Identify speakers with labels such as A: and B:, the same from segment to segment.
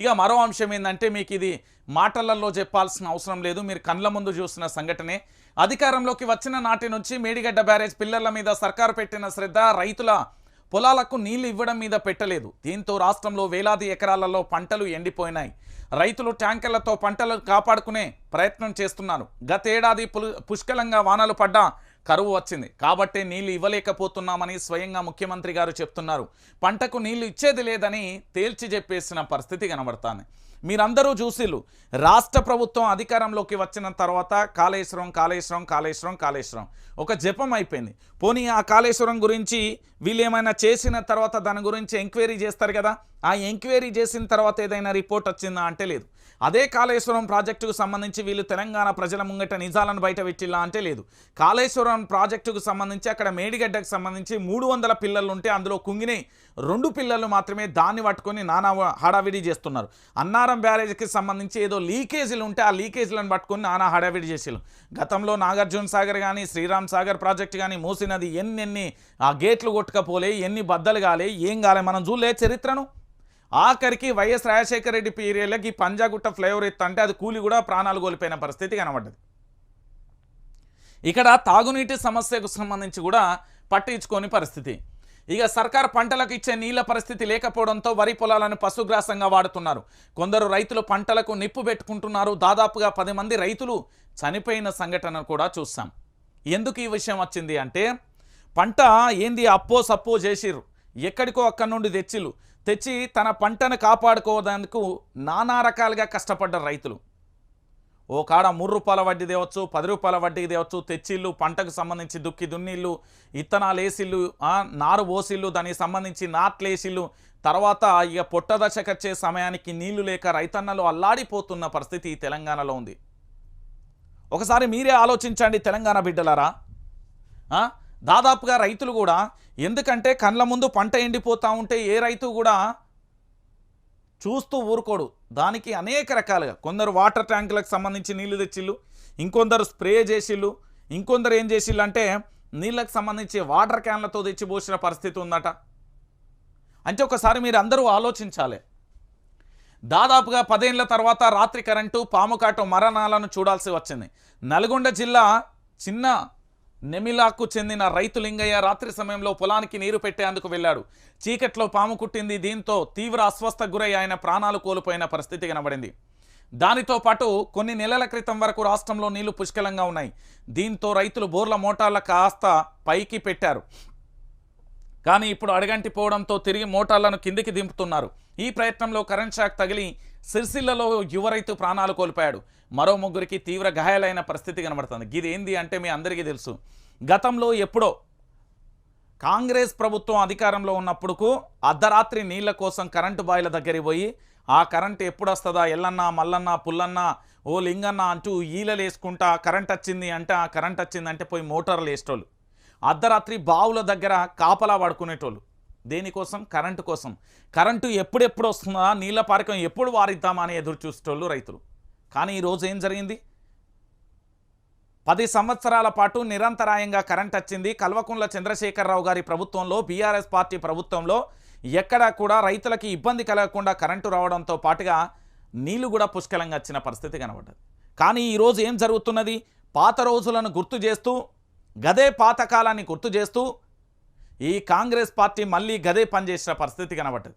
A: ఇక మరో అంశం ఏంటంటే మీకు ఇది మాటలలో చెప్పాల్సిన అవసరం లేదు. మీరు కండ్ల ముందు చూసిన సంఘటనే. అధికారంలోకి వచ్చిన నాటి నుంచి మేడిగడ్డ బ్యారేజ్ పిల్లర్ల మీద సర్కారు పెట్టిన శ్రద్ధ రైతుల పొలాలకు నీళ్ళు ఇవ్వడం మీద పెట్టలేదు. దీంతో రాష్ట్రంలో వేలాది ఎకరాలలో పంటలు ఎండిపోయినాయి. రైతులు ట్యాంకర్లతో పంటలు కాపాడుకునే ప్రయత్నం చేస్తున్నారు. గతేడాది పుష్కలంగా వానలు పడ్డా కరువు వచ్చింది. కాబట్టే నీళ్ళు ఇవ్వలేకపోతున్నామని స్వయంగా ముఖ్యమంత్రి గారు చెప్తున్నారు. పంటకు నీళ్ళు ఇచ్చేది లేదని తేల్చి చెప్పేసిన పరిస్థితి కనబడుతుంది. మీరందరూ చూసిళ్ళు రాష్ట్ర ప్రభుత్వం అధికారంలోకి వచ్చిన తర్వాత కాళేశ్వరం కాళేశ్వరం కాళేశ్వరం కాళేశ్వరం. ఒక జపం అయిపోయింది. పోనీ ఆ కాళేశ్వరం గురించి వీళ్ళు ఏమైనా చేసిన తర్వాత దాని గురించి ఎంక్వైరీ చేస్తారు కదా? ఆ ఎంక్వైరీ చేసిన తర్వాత ఏదైనా రిపోర్ట్ వచ్చిందా అంటే లేదు. అదే కాళేశ్వరం ప్రాజెక్టుకు సంబంధించి వీళ్ళు తెలంగాణ ప్రజల ముంగట నిజాలను బయట పెట్టిల్లా అంటే లేదు. కాళేశ్వరం ప్రాజెక్టుకు సంబంధించి అక్కడ మేడిగడ్డకు సంబంధించి మూడు వందల పిల్లలు ఉంటే అందులో కుంగినే రెండు పిల్లలు మాత్రమే దాన్ని పట్టుకొని నానా హడావిడి చేస్తున్నారు. అన్నారం బ్యారేజ్కి సంబంధించి ఏదో లీకేజీలు ఉంటే ఆ లీకేజీలను పట్టుకొని నానా హడావిడి చేసేలు గతంలో నాగార్జున సాగర్ కానీ శ్రీరామ్ సాగర్ ప్రాజెక్ట్ కానీ మూసినది ఎన్నెన్ని ఆ గేట్లు కొట్టుకపోలే ఎన్ని బద్దలు కాలే ఏం కాలే మనం చూడలే చరిత్రను. ఆఖరికి వైఎస్ రాజశేఖర రెడ్డి పీరియడ్లకి పంజాగుట్ట ఫ్లైఓవర్ ఎత్తంటే అది కూలి కూడా ప్రాణాలు కోల్పోయిన పరిస్థితి కనబడ్డది. ఇక్కడ తాగునీటి సమస్యకు సంబంధించి కూడా పట్టించుకోని పరిస్థితి. ఇక సర్కార్ పంటలకు ఇచ్చే నీళ్ళ పరిస్థితి లేకపోవడంతో వరి పొలాలను పశుగ్రాసంగా వాడుతున్నారు. కొందరు రైతులు పంటలకు నిప్పు పెట్టుకుంటున్నారు. దాదాపుగా పది మంది రైతులు చనిపోయిన సంఘటన కూడా చూస్తాం ఎందుకు ఈ విషయం వచ్చింది అంటే పంట ఏంది అప్పో సప్పో చేసిర్రు. ఎక్కడికో అక్కడి నుండి తెచ్చిలు తెచ్చి తన పంటను కాపాడుకోవడానికి నానా రకాలుగా కష్టపడ్డ రైతులు. ఓ కాడ మూడు రూపాయల వడ్డీ తేవచ్చు పది రూపాయల వడ్డీ తేవచ్చు తెచ్చిళ్ళు పంటకు సంబంధించి దుక్కి దున్నిళ్ళు ఇత్తనాలు వేసిళ్ళు నారు పోసిళ్ళు దానికి సంబంధించి నాట్లు తర్వాత ఇక పొట్టదశకు వచ్చే సమయానికి నీళ్ళు లేక రైతన్నలు అల్లాడిపోతున్న పరిస్థితి తెలంగాణలో ఉంది. ఒకసారి మీరే ఆలోచించండి తెలంగాణ బిడ్డలారా. దాదాపుగా రైతులు కూడా ఎందుకంటే కండ్ల ముందు పంట ఎండిపోతూ ఉంటే ఏ రైతు కూడా చూస్తూ ఊరుకోడు. దానికి అనేక రకాలుగా. కొందరు వాటర్ ట్యాంకులకు సంబంధించి నీళ్ళు తెచ్చిళ్ళు ఇంకొందరు స్ప్రే చేసిళ్ళు ఇంకొందరు ఏం చేసిళ్ళు అంటే నీళ్ళకు సంబంధించి వాటర్ క్యాన్లతో తెచ్చి పోసిన పరిస్థితి ఉందట. అంటే ఒకసారి మీరు అందరూ ఆలోచించాలి. దాదాపుగా పదేళ్ళ తర్వాత రాత్రి కరెంటు పాముకాటు మరణాలను చూడాల్సి వచ్చింది. నల్గొండ జిల్లా చిన్న నెమిలాకు చెందిన రైతు లింగయ్య రాత్రి సమయంలో పొలానికి నీరు పెట్టేందుకు వెళ్ళాడు చీకట్లో పాము కుట్టింది దీంతో తీవ్ర అస్వస్థకు గురై ఆయన ప్రాణాలు కోల్పోయిన పరిస్థితి కనబడింది. దానితో పాటు కొన్ని నెలల క్రితం వరకు రాష్ట్రంలో నీళ్ళు పుష్కలంగా ఉన్నాయి. దీంతో రైతులు బోర్ల మోటార్ల కాస్త పైకి పెట్టారు. కానీ ఇప్పుడు అడగంటి పోవడంతో తిరిగి మోటార్లను కిందికి దింపుతున్నారు. ఈ ప్రయత్నంలో కరెంట్ షాక్ తగిలి సిరిసిల్లలో యువ రైతు ప్రాణాలు కోల్పోయాడు. మరో ముగ్గురికి తీవ్ర గాయాలైన పరిస్థితి కనబడుతుంది. ఇది ఏంది అంటే మీ అందరికీ తెలుసు. గతంలో ఎప్పుడో కాంగ్రెస్ ప్రభుత్వం అధికారంలో ఉన్నప్పుడుకు అర్ధరాత్రి నీళ్ళ కోసం కరెంటు బాయిల దగ్గరికి పోయి ఆ కరెంట్ ఎప్పుడు వస్తుందా ఎల్లన్నా మల్లన్న పుల్లన్న ఓ లింగన్న అంటూ ఈలలు వేసుకుంటా కరెంట్ వచ్చింది అంటే ఆ కరెంట్ వచ్చింది అంటే పోయి మోటార్లు వేసేటోళ్ళు. అర్ధరాత్రి బావుల దగ్గర కాపలా పడుకునేటోళ్ళు. దేనికోసం కరెంటు కోసం. కరెంటు ఎప్పుడెప్పుడు వస్తుందా? నీళ్ళ పారకం ఎప్పుడు వారిద్దామా అని ఎదురు చూసేటోళ్ళు రైతులు. కానీ ఈరోజు ఏం జరిగింది? పది సంవత్సరాల పాటు నిరంతరాయంగా కరెంట్ వచ్చింది. కల్వకుంట్ల చంద్రశేఖరరావు గారి ప్రభుత్వంలో బీఆర్ఎస్ పార్టీ ప్రభుత్వంలో ఎక్కడా కూడా రైతులకి ఇబ్బంది కలగకుండా కరెంటు రావడంతో పాటుగా నీళ్ళు కూడా పుష్కలంగా వచ్చిన పరిస్థితి కనబడ్డది. కానీ ఈరోజు ఏం జరుగుతున్నది? పాత రోజులను గుర్తు చేస్తూ గదే పాతకాలాన్ని గుర్తు చేస్తూ ఈ కాంగ్రెస్ పార్టీ మళ్ళీ గదే పనిచేసిన పరిస్థితి కనబడ్డది.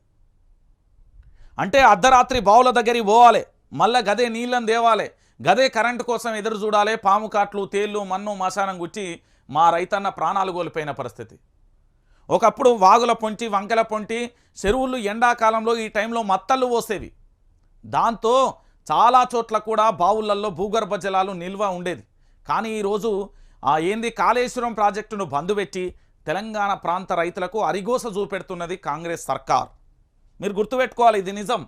A: అంటే అర్ధరాత్రి బావుల దగ్గరికి పోవాలి మళ్ళా గదే నీళ్ళని దేవాలి గదే కరెంటు కోసం ఎదురు చూడాలి పాము కాట్లు తేళ్ళు మన్ను మశానం గుచ్చి మా రైతన్న ప్రాణాలు కోల్పోయిన పరిస్థితి. ఒకప్పుడు వాగుల పొంటి వంకల పొంటి చెరువులు ఎండాకాలంలో ఈ టైంలో మత్తళ్ళు పోసేవి. దాంతో చాలా చోట్ల కూడా బావులల్లో భూగర్భ జలాలు నిల్వ ఉండేది. కానీ ఈరోజు ఆ ఏంది కాళేశ్వరం ప్రాజెక్టును బంద్ పెట్టి తెలంగాణ ప్రాంత రైతులకు అరిగోస చూపెడుతున్నది కాంగ్రెస్ సర్కార్. మీరు గుర్తుపెట్టుకోవాలి ఇది నిజం.